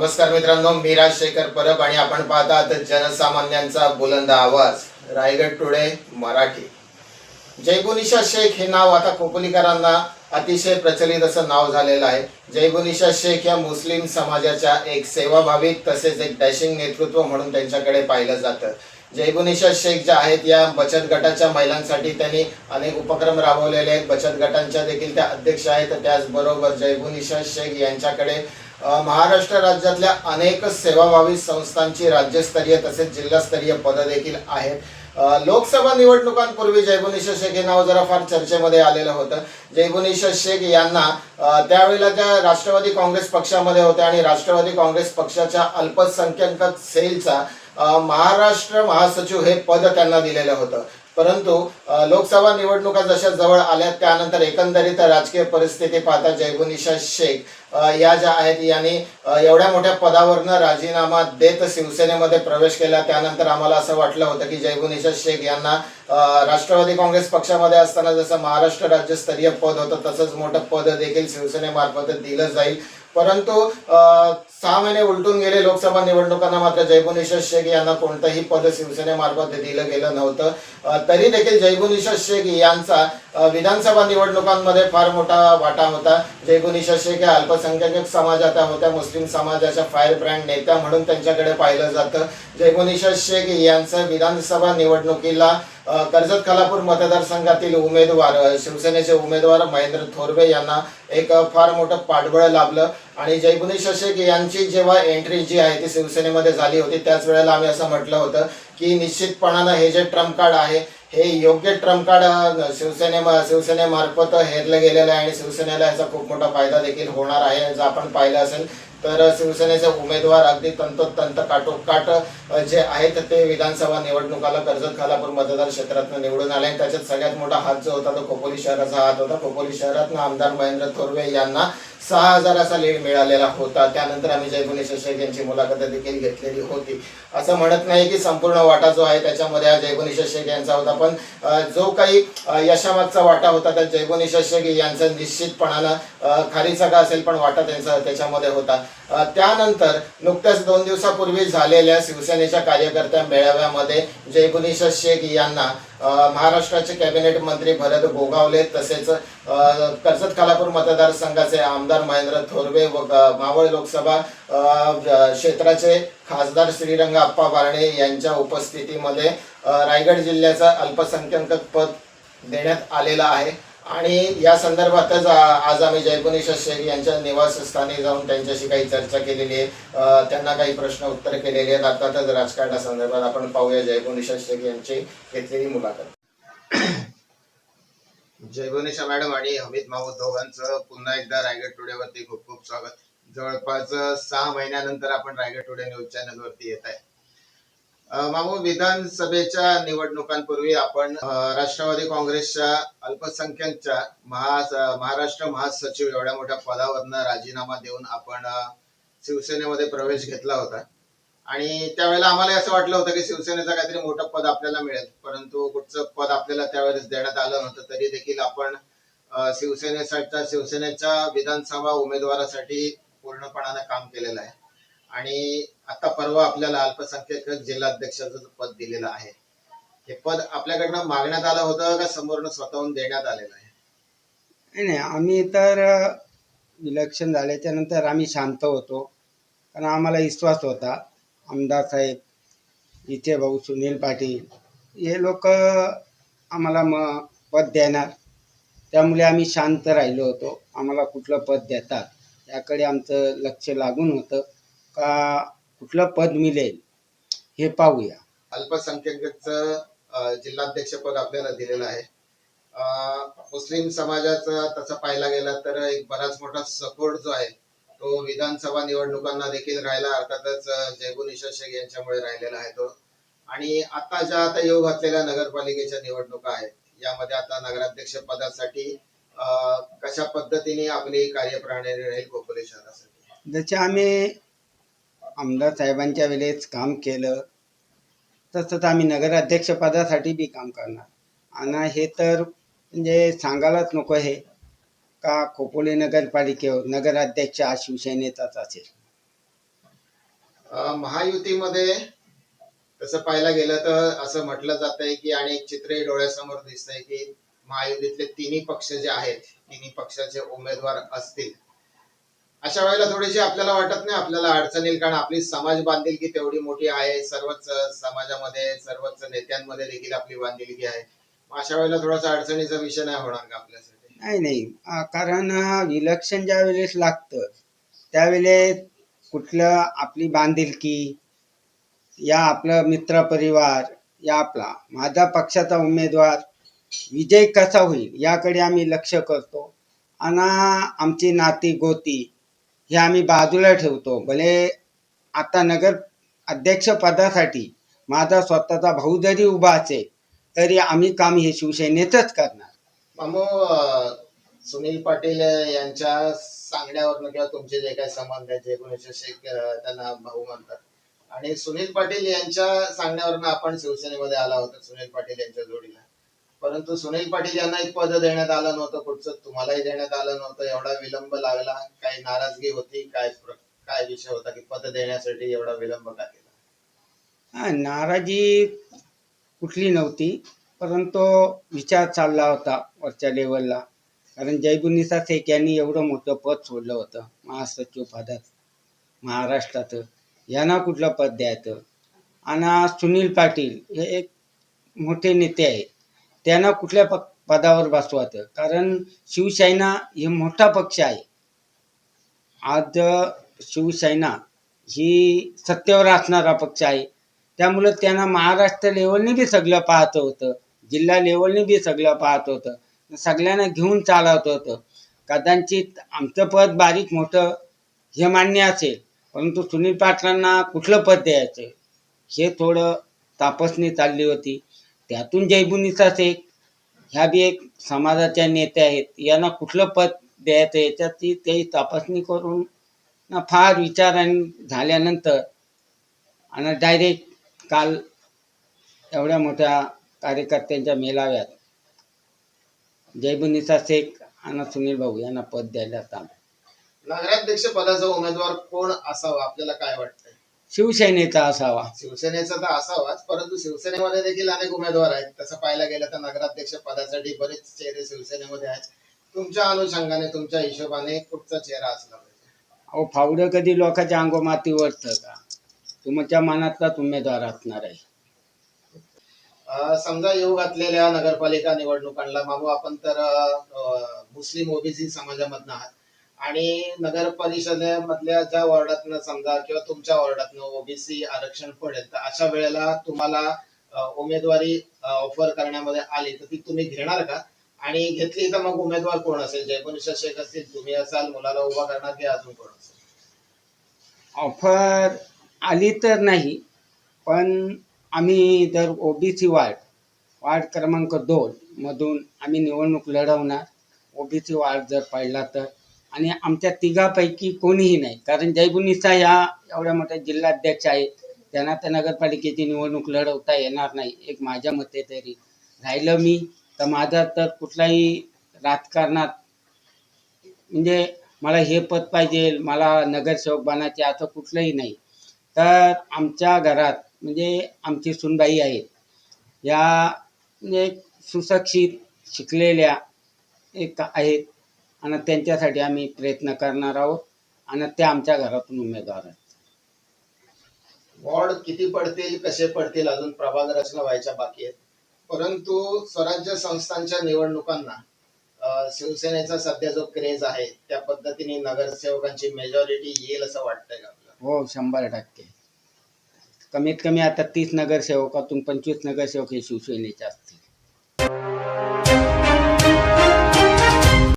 नमस्कार मित्रांनो मी राजशेखर परब आणि आपण पाहतात जनसामान्यांचा बुलंद आवाज रायगड टुडे मराठी. जैबुनिशा शेख हे नाव आता कोकणीकरांना अतिशय प्रचलित असं नाव झालेलं आहे. जयबुनिशा शेख या मुस्लिम समाजाच्या एक सेवाभाविक तसेच एक डॅशिंग नेतृत्व म्हणून त्यांच्याकडे पाहिलं जातं. जैबुनिशा शेख ज्या आहेत या बचत गटाच्या महिलांसाठी त्यांनी अनेक उपक्रम राबवलेले आहेत. बचत गटांच्या देखील त्या अध्यक्ष आहेत. त्याचबरोबर जैबुनिशा शेख यांच्याकडे महाराष्ट्र राज्यातल्या अनेक सेवाभावी संस्थांची राज्यस्तरीय तसेच जिल्हास्तरीय पदं देखील आहेत. लोकसभा निवडणुकांपूर्वी जयबुनिशा शेख हे नाव जरा फार चर्चेमध्ये आलेलं होतं. जयबुनिशा शेख यांना त्यावेळेला त्या राष्ट्रवादी काँग्रेस पक्षामध्ये होत्या आणि राष्ट्रवादी काँग्रेस पक्षाच्या अल्पसंख्याक सेलचा महाराष्ट्र महासचिव हे पद त्यांना दिलेलं होतं. परंतु लोकसभा निवडणुका जशा जवळ आल्या त्यानंतर एकंदरीत राजकीय परिस्थिती पाहता जयबुनिशा शेख या ज्या आहेत यांनी एवढ्या मोठ्या पदावरनं राजीनामा देत शिवसेनेमध्ये प्रवेश केला. त्यानंतर आम्हाला असं वाटलं होतं की जयगुनिशा शेख यांना राष्ट्रवादी काँग्रेस पक्षामध्ये असताना जसं महाराष्ट्र राज्यस्तरीय पद होतं तसंच मोठं पद देखील शिवसेनेमार्फत दिलं जाईल. परंतु सहा महिने उलटून गेले लोकसभा निवडणुकांना मात्र जयबुनिशा शेख यांना कोणतंही पद शिवसेनेमार्फत दिलं गेलं नव्हतं. तरी देखील जयबुनिशा शेख यांचा विधानसभा निवडणुकांमध्ये फार मोठा वाटा होता. जयबुनिशा शेख या अल्पसंख्याक समाजाच्या होत्या मुस्लिम समाजाच्या फायर ब्रँड नेत्या म्हणून त्यांच्याकडे पाहिलं जातं. जयबुनिशा शेख यांचं विधानसभा निवडणुकीला कर्जत कलापूर मतदारसंघातील उमेदवार शिवसेनेचे उमेदवार महेंद्र थोरवे यांना एक फार मोठं पाठबळ लाभलं. आणि जयबुनिशा शशेक यांची जेव्हा एंट्री जी आहे ती शिवसेनेमध्ये झाली होती त्याच वेळेला आम्ही असं म्हटलं होतं की निश्चितपणानं हे जे ट्रम्प कार्ड आहे हे योग्य ट्रम्प कार्ड शिवसेने शिवसेनेमार्फत हेरलं गेलेलं आहे आणि शिवसेनेला याचा खूप मोठा फायदा देखील होणार आहे जर आपण पाहिलं असेल. तर शिवसेनेचे उमेदवार अगदी तंतोतंत काटोकाट जे आहेत ते विधानसभा निवडणुकाला कर्जत खालापूर मतदार क्षेत्रातून निवडून आले. आणि त्याच्यात सगळ्यात मोठा हात जो होता तो खोपोली शहराचा हात होता. खोपोली शहरातनं आमदार महेंद्र थोरवे यांना सहा हजाराचा लीड मिळालेला होता. त्यानंतर आम्ही जयगुणेश शेख यांची मुलाखत देखील घेतलेली होती. असं म्हणत नाही की संपूर्ण वाटा जो आहे त्याच्यामध्ये हा जयगुणेश शेख यांचा होता पण जो काही यशामागचा वाटा होता त्या जयगुणेश शेख यांचा निश्चितपणानं अ, खारीचा का असेल पण वाटा त्यांचा त्याच्यामध्ये होता. त्यानंतर नुकत्याच दोन दिवसापूर्वी झालेल्या शिवसेनेच्या कार्यकर्त्या मेळाव्यामध्ये जयगुणेश शेख यांना महाराष्ट्राचे कॅबिनेट मंत्री भरत गोगावले तसेच कर्जत खालापूर मतदारसंघाचे आमदार महेंद्र थोरवे व मावळ लोकसभा क्षेत्राचे खासदार श्रीरंग आप्पा बारणे यांच्या उपस्थितीमध्ये रायगड जिल्ह्याचा अल्पसंख्याक पद देण्यात आलेलं आहे. आणि या संदर्भातच आज आम्ही जयगुणेश शेख यांच्या निवासस्थानी जाऊन त्यांच्याशी काही चर्चा केलेली आहे. त्यांना काही प्रश्न उत्तर केलेले आहेत. अर्थातच राजकारणासंदर्भात आपण पाहूया जयगुणेश शेख यांची घेतलेली मुलाखत. जयगुणेशा मॅडम आणि हमीद माऊ दोघांचं पुन्हा एकदा रायगड टुडेवरती खूप खूप स्वागत. जवळपास सहा महिन्यानंतर आपण रायगड टुडे न्यूज चॅनल वरती येत आहे. मामू विधानसभेच्या निवडणुकांपूर्वी आपण राष्ट्रवादी काँग्रेसच्या अल्पसंख्याकच्या महा महाराष्ट्र महासचिव एवढ्या मोठ्या पदावरनं राजीनामा देऊन आपण शिवसेनेमध्ये प्रवेश घेतला होता. आणि त्यावेळेला आम्हाला असं वाटलं होतं की शिवसेनेचं काहीतरी मोठं पद आपल्याला मिळेल. परंतु कुठचं पद आपल्याला त्यावेळेस देण्यात आलं नव्हतं तरी देखील आपण शिवसेनेसाठी शिवसेनेच्या विधानसभा उमेदवारासाठी पूर्णपणानं काम केलेलं आहे. आणि आता परवा आपल्याला अल्पसंख्याक जिल्हाध्यक्षाचं पद दिलेलं आहे. हे पद आपल्याकडनं मागण्यात आलं होतं का समोरनं स्वतःहून देण्यात आलेलं आहे? नाही नाही आम्ही तर इलेक्शन झाल्याच्यानंतर आम्ही शांत होतो. कारण आम्हाला विश्वास होता. आमदार साहेब इथे भाऊ सुनील पाटील हे लोक आम्हाला म पद देणार. त्यामुळे आम्ही शांत राहिलो होतो. आम्हाला कुठलं पद देतात याकडे आमचं लक्ष लागून होतं. का कुठलं पद मिळेल हे पाहूया. अल्पसंख्याकचं जिल्हाध्यक्ष पद आपल्याला दिलेलं आहे. मुस्लिम समाजाचा तसा पाहायला गेला तर एक बराच मोठा सपोर्ट जो आहे तो विधानसभा निवडणुकांना देखील राहिला. अर्थातच जयगुनिशा शेख यांच्यामुळे राहिलेला आहे तो. आणि आता ज्या आता योग घातलेल्या नगरपालिकेच्या निवडणुका आहेत यामध्ये आता नगराध्यक्ष पदासाठी कशा पद्धतीने आपली कार्यप्रणाली राहील शहरासाठी जसे आम्ही आमदार साहेबांच्या वेळेस काम केलं तसंच आम्ही नगराध्यक्षपदासाठी बी काम करणार. आणि हे तर म्हणजे सांगायलाच नको हे का खोपोली नगरपालिकेवर नगराध्यक्ष हा शिवसेनेचाच असेल. महायुतीमध्ये तसं पाहायला गेलं तर असं म्हटलं जात आहे की आणि एक चित्र डोळ्यासमोर दिसतंय की महायुतीतले तिन्ही पक्ष जे आहेत तिन्ही पक्षाचे उमेदवार असतील. अशा वेळेला थोडीशी आपल्याला वाटत नाही आपल्याला अडचण येईल कारण आपली समाज बांधिलकी तेवढी मोठी आहे. सर्वच समाजामध्ये सर्वच नेत्यांमध्ये देखील आपली बांधिलकी आहे. मग अशा वेळेला थोडासा अडचणीचा विषय नाही होणार का आपल्यासाठी? नाही नाही. अं, कारण विलक्षण ज्या वेळेस लागतं त्यावेळेस कुठलं आपली बांधिलकी या आपलं मित्रपरिवार या आपला माझा पक्षाचा उमेदवार विजय कसा होईल याकडे आम्ही लक्ष करतो. आणि आमची नाती गोती हे आम्ही बाजूला ठेवतो. भले आता नगर अध्यक्षपदासाठी माझा स्वतःचा भाऊ जरी उभा असेल तरी आम्ही काम हे शिवसेनेचंच करणार. मामू सुनील पाटील यांच्या सांगण्यावरनं किंवा तुमचे जे काही संबंध आहेत जे एकोणीसशे शेख त्यांना भाऊ म्हणतात. आणि सुनील पाटील यांच्या सांगण्यावरनं आपण शिवसेनेमध्ये आला होता सुनील पाटील यांच्या जोडीला. परंतु सुनील पाटील यांना एक पद देण्यात आलं नव्हतं कुठचं तुम्हालाही देण्यात आलं नव्हतं. एवढा विलंब लागला. काही नाराजगी होती काय काय विषय होता की पद देण्यासाठी एवढा विलंब का केला? हा, नाराजी कुठली नव्हती परंतु विचार चालला होता वरच्या लेवलला कारण जयगुनीसा शेख यांनी एवढं मोठं पद सोडलं होतं महासचिव पदात महाराष्ट्रात. यांना कुठलं पद द्यायचं? आणि सुनील पाटील हे एक मोठे नेते आहेत. त्यांना कुठल्या प पदावर बसवायचं? कारण शिवसेना हे मोठा पक्ष आहे. आज शिवसेना ही सत्तेवर असणारा पक्ष आहे. त्यामुळं त्यांना महाराष्ट्र लेवलने बी सगळं पाहतं होतं. जिल्हा लेवलने बी सगळं पाहत होतं. सगळ्यांना घेऊन चालवत होतं. कदाचित आमचं पद बारीक मोठं हे मान्य असेल परंतु सुनील पाटलांना कुठलं पद द्यायचं? हे थोडं तापसणी चालली होती. त्यातून जयबुनीचा शेख ह्या बी एक समाजाच्या नेत्या आहेत. यांना कुठलं पद द्यायचं याच्याची ते तपासणी करून ना फार विचाराने झाल्यानंतर आणि डायरेक्ट काल एवढ्या मोठ्या कार्यकर्त्यांच्या मेळाव्यात जयबुनिसा शेख आणि सुनील भाऊ यांना पद द्यायला आलं नगराध्यक्ष पदाचा उमेदवार कोण असावा? आपल्याला काय वाटतं शिवसेनेचा असावा. शिवसेनेचा तर असावाच परंतु शिवसेनेमध्ये देखील अनेक उमेदवार आहेत. तसं पाहायला गेलं तर नगराध्यक्ष पदासाठी बरेच चेहरे शिवसेनेमध्ये आहेत. तुमच्या अनुषंगाने तुमच्या हिशोबाने कुठचा चेहरा असला पाहिजे? अहो फावडं कधी लोकांच्या अंगोमाती वरतं का? तुमच्या मनातलाच उमेदवार असणार आहे. अं, समजा येऊ घातलेल्या नगरपालिका निवडणुकांना मागू आपण तर अं, मुस्लिम ओबीसी समाजामधनं आहात. आणि नगर परिषदेमधल्या ज्या वॉर्डातनं समजा किंवा तुमच्या वॉर्डातनं ओबीसी आरक्षण पडेल तर अशा वेळेला तुम्हाला उमेदवारी ऑफर करण्यामध्ये आली तर ती तुम्ही घेणार का? आणि घेतली तर मग उमेदवार कोण असेल? जयपुनिशा शेख असतील तुम्ही असाल मुलाला उभा करणार की अजून कोण असेल? ऑफर आली तर नाही पण आम्ही जर ओबीसी वार्ड वार्ड क्रमांक दोन मधून आम्ही निवडणूक लढवणार. ओबीसी वार्ड जर पडला तर आणि आमच्या तिघापैकी कोणीही नाही. कारण जयबुनिसा या एवढ्या मोठ्या जिल्हाध्यक्ष आहेत. त्यांना तर नगरपालिकेची निवडणूक लढवता येणार नाही. एक माझ्या मते तरी. राहिलं मी. तर माझा तर कुठलाही राजकारणात म्हणजे मला हे पद पाहिजे मला नगरसेवक बनायचे असं कुठलंही नाही. तर आमच्या घरात म्हणजे आमची सुनबाई आहेत. या म्हणजे सुशिक्षित शिकलेल्या एक आहेत. आणि त्यांच्यासाठी आम्ही प्रयत्न करणार आहोत आणि त्या आमच्या घरातून उमेदवार आहेत. वॉर्ड किती पडतील कसे पडतील अजून प्रभाग रचना व्हायच्या बाकी आहेत. परंतु स्वराज्य संस्थांच्या निवडणुकांना शिवसेनेचा सध्या जो क्रेज आहे त्या पद्धतीने नगरसेवकांची मेजॉरिटी येईल असं वाटतंय का आपल्याला? हो शंभर टक्के. कमीत कमी आता तीस नगरसेवकातून पंचवीस नगरसेवक हे शिवसेनेचे असतात